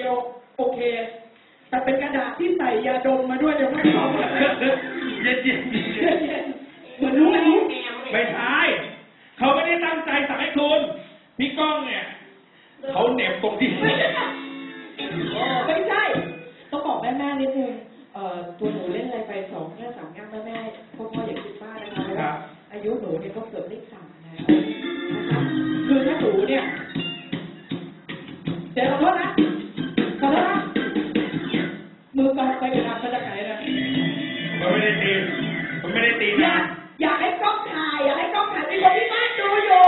ียวโอเค แต่เป็นกระดาษที่ใส่ยาดมมาด้วยเดี๋ยวไม่เอาเย็นเย็นเหมือนรู้ไม่รู้ไม่ใช่เขาไม่ได้ตั้งใจสั่งให้คุณพี่ก้องเนี่ยเขาเหน็บตรงที่ไม่ใช่ต้องบอกแม่แม่นิดนึงเอ่อตัวหนูเล่นอะไรไปสองแง่สามแง่แม่แม่พ่อพ่ออย่าคิดมากนะคะอายุหนูเนี่ยก็เกือบเลขสามแล้วนะคะคือถ้าหนูเนี่ยเดี๋ยวเราโทษนะ มือไปไปหาขาจะไหนนะมันไม่ได้ตีมันไม่ได้ตีอยากอยากให้กล้องถ่ายอยากให้กล้องถ่ายเป็นคนที่บ้านดูอยู่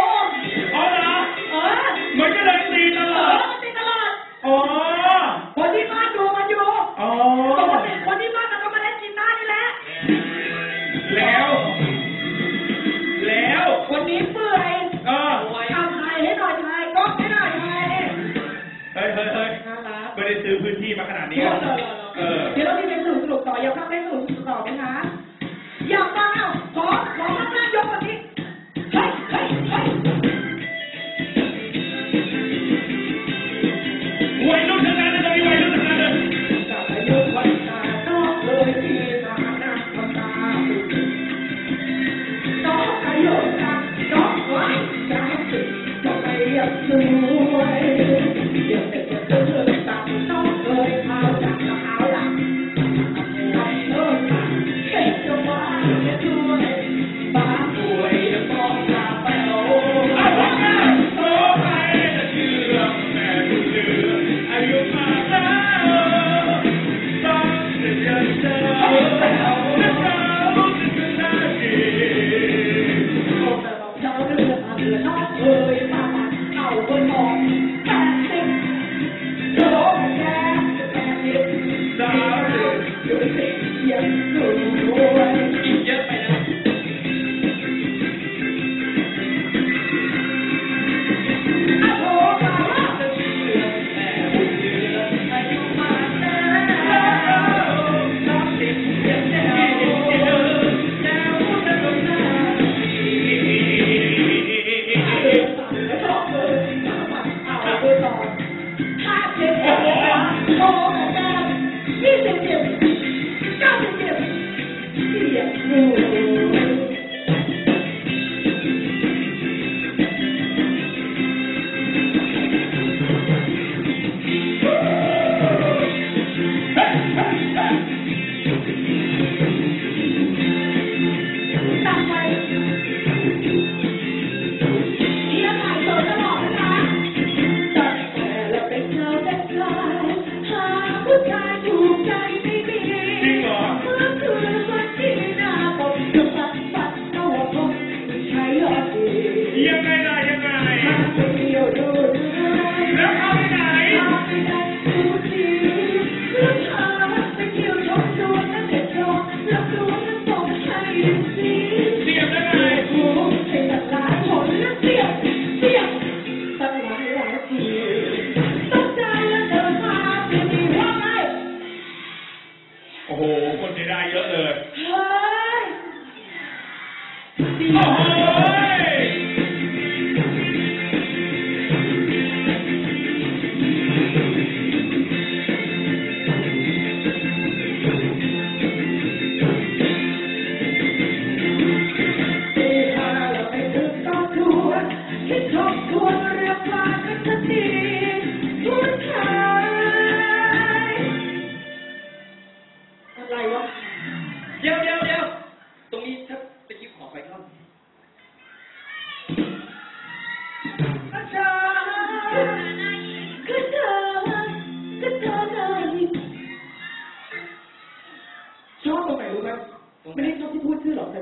Yeah.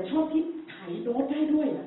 ชอบที่ไถโน้ตได้ด้วยอะ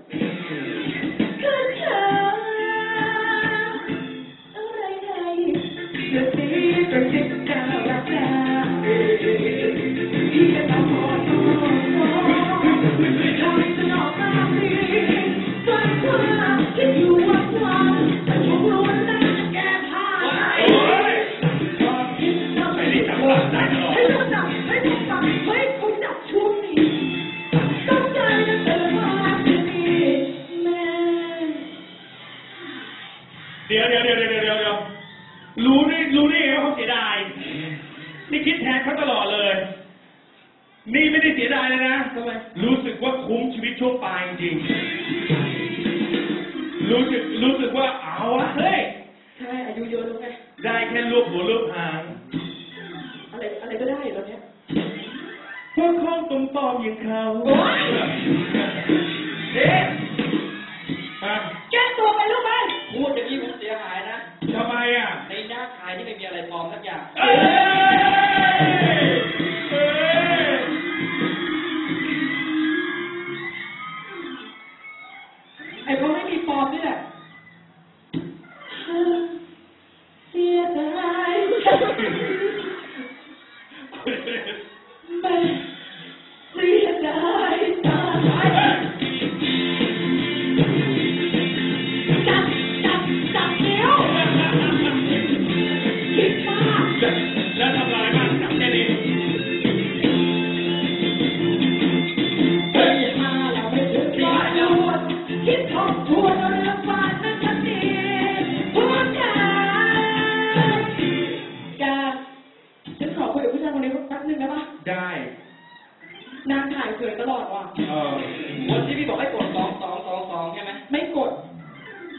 What?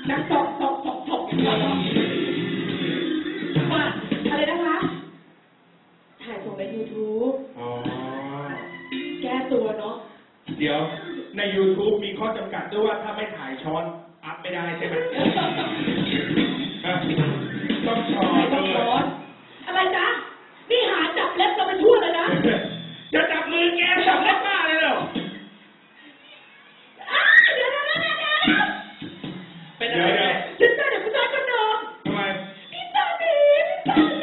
นักตกตกตกตกว่าอะไรนะคะ ถ่ายส่งไปยูทูบอ๋อ แก้ตัวเนาะ เดี๋ยวใน YouTube มีข้อจำกัดด้วยว่าถ้าไม่ถ่ายช้อน อัพไม่ได้ใช่ไหม Yeah.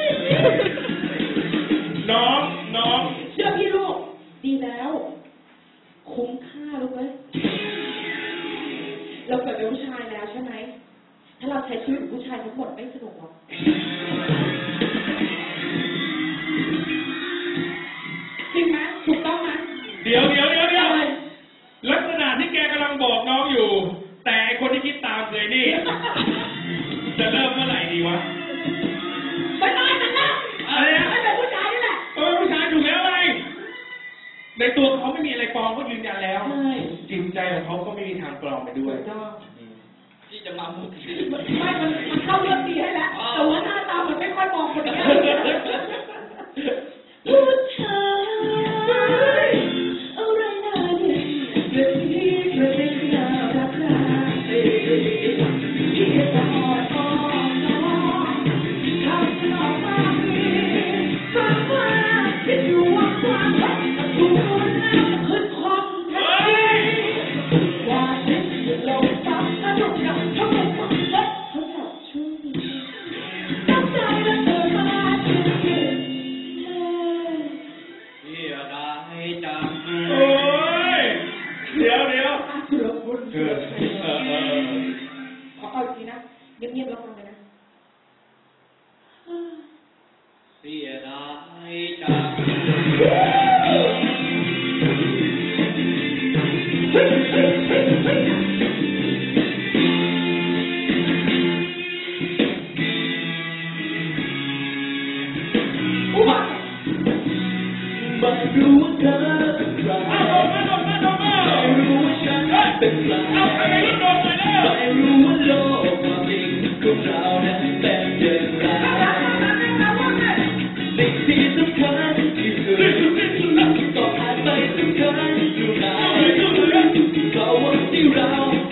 มใจของเขาก็ไม่มีทางปลอมไปด้วยที่จะมามุดไม่มันมันเข้าเรื่องดีให้แล้วแต่ว่าหน้าตามันไม่ค่อยมองคนเดีย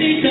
think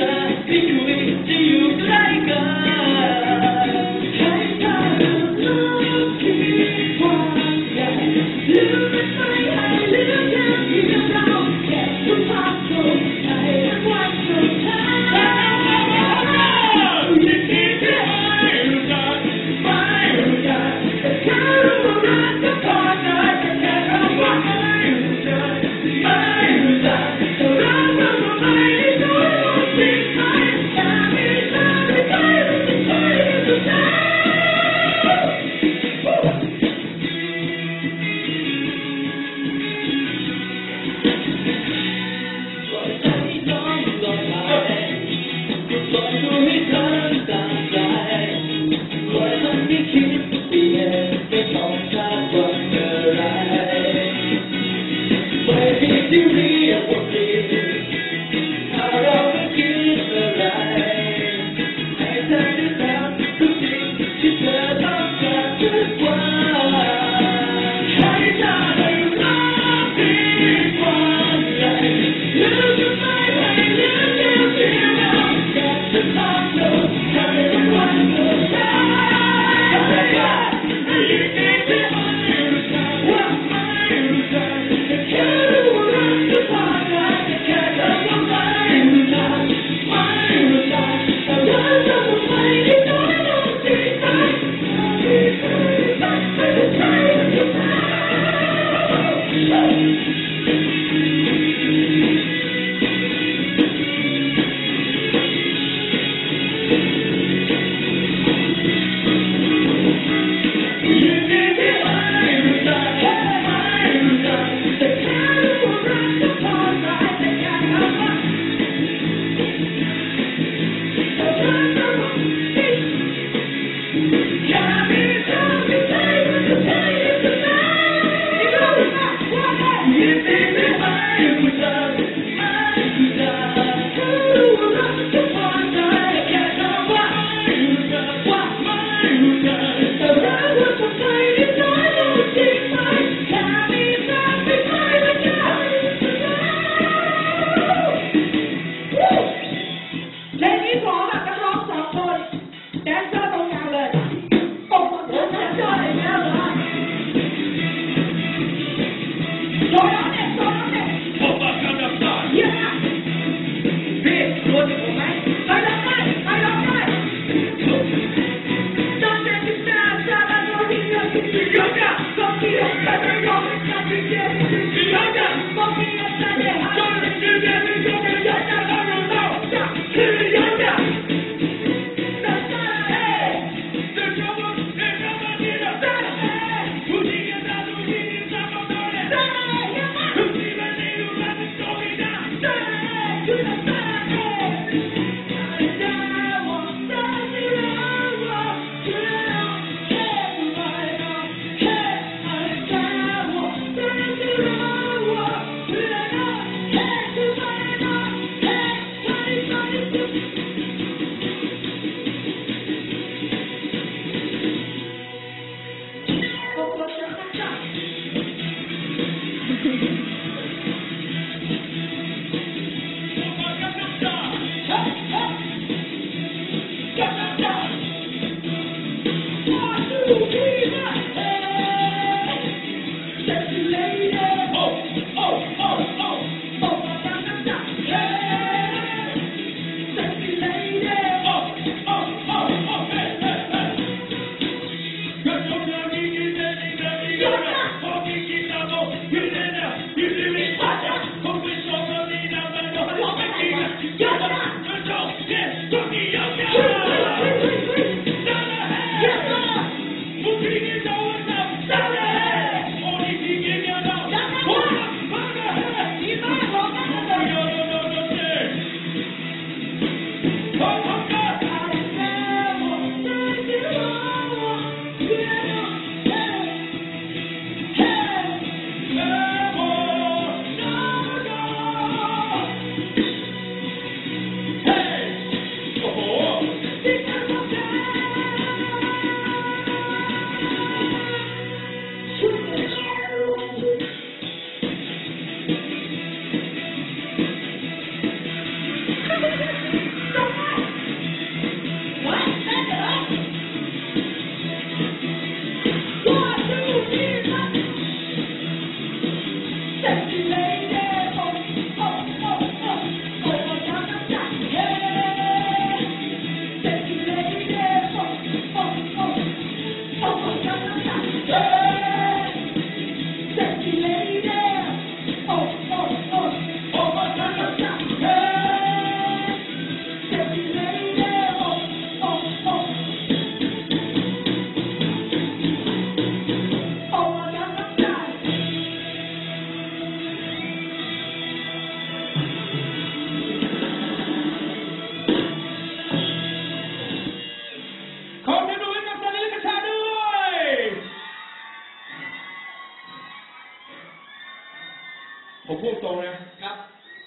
พูดตรงนะครับ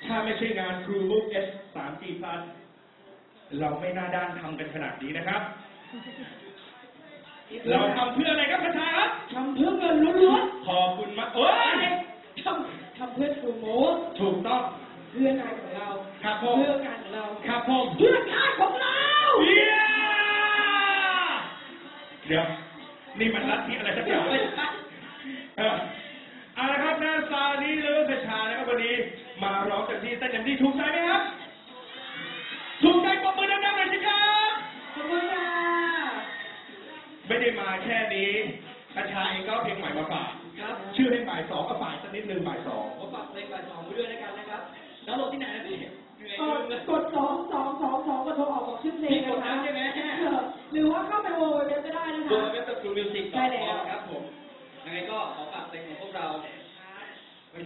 ถ้าไม่ใช่งานครูบุ๊กเอสสามจีพันเราไม่น่าด้านทำกันขนาดนี้นะครับ เราทำเพื่ออะไรครับกระชาครับทำเพื่อเงินล้วนขอบคุณมากเอ้ยๆทำทำเพื่อฟูโมสถูกต้อง เพื่องานของเรา ครับผม เพื่องานของเราครับผมเพื่องานของเราเยี่ยเดี๋ยว นี่มันรัฐที่อะไรสักอย่างไม่ใ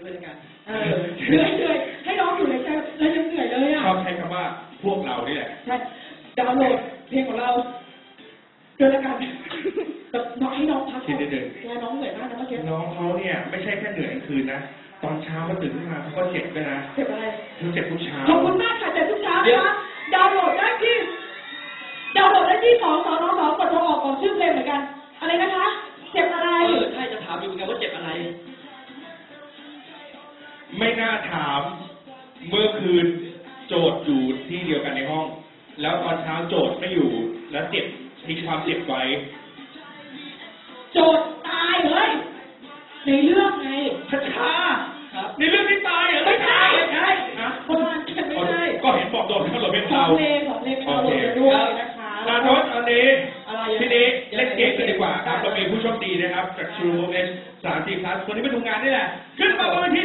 ด้วยแล้วกันเออเหนื่อยเหนื่อยให้น้องอยู่ในใจแล้วยังเหนื่อยเลยอะชอบใช้คำว่าพวกเรานี่แหละใช่ดาวน์โหลดเพลงของเราเจอแล้วกันแต่น้องให้น้องพักก่อนแล้วน้องเหนื่อยมากนะเมื่อกี้น้องเขาเนี่ย ไม่ใช่แค่เหนื่อยกลางคืนนะตอนเช้ามาตื่นขึ้นมาเขาก็เจ็บด้วยนะเจ็บอะไรเขาเจ็บทุกเช้าขอบคุณมากค่ะเจ็บทุกเช้านะคะดาวน์โหลดได้ที่ดาวน์โหลดได้ที่สองสองน้องสองกดโทรออกของชื่อเพลงเหมือนกัน อะไรนะคะ เจ็บอะไรเออใช่จะถามอยู่เหมือนกันว่าเจ็บอะไร ไม่น่าถามเมื่อคืนโจทย์อยู่ที่เดียวกันในห้อง แล้วตอนเช้าโจทย์ไม่อยู่ แล้วเจ็บทิ้งความเจ็บไว้ โจทย์ตายเฮ้ยในเรื่องไงพระชาครับในเรื่องที่ตายเหรอไม่ใช่ไม่ใช่ฮะคนละกันไม่ใช่ก็เห็นบอกโดนเขาหลบเป็นสอเตางเพลงสองเพลงเป็นดาวน์โหลดกันด้วยนะคะนาโนตอันนี้อะไรพี่นี้เล่นเก๊กกันดีกว่าครับเรามีผู้โชคดีนะครับจาก True S 3 0 Plus คนที่ไปดูงานนี่แหละ ขึ้นมาบนเวที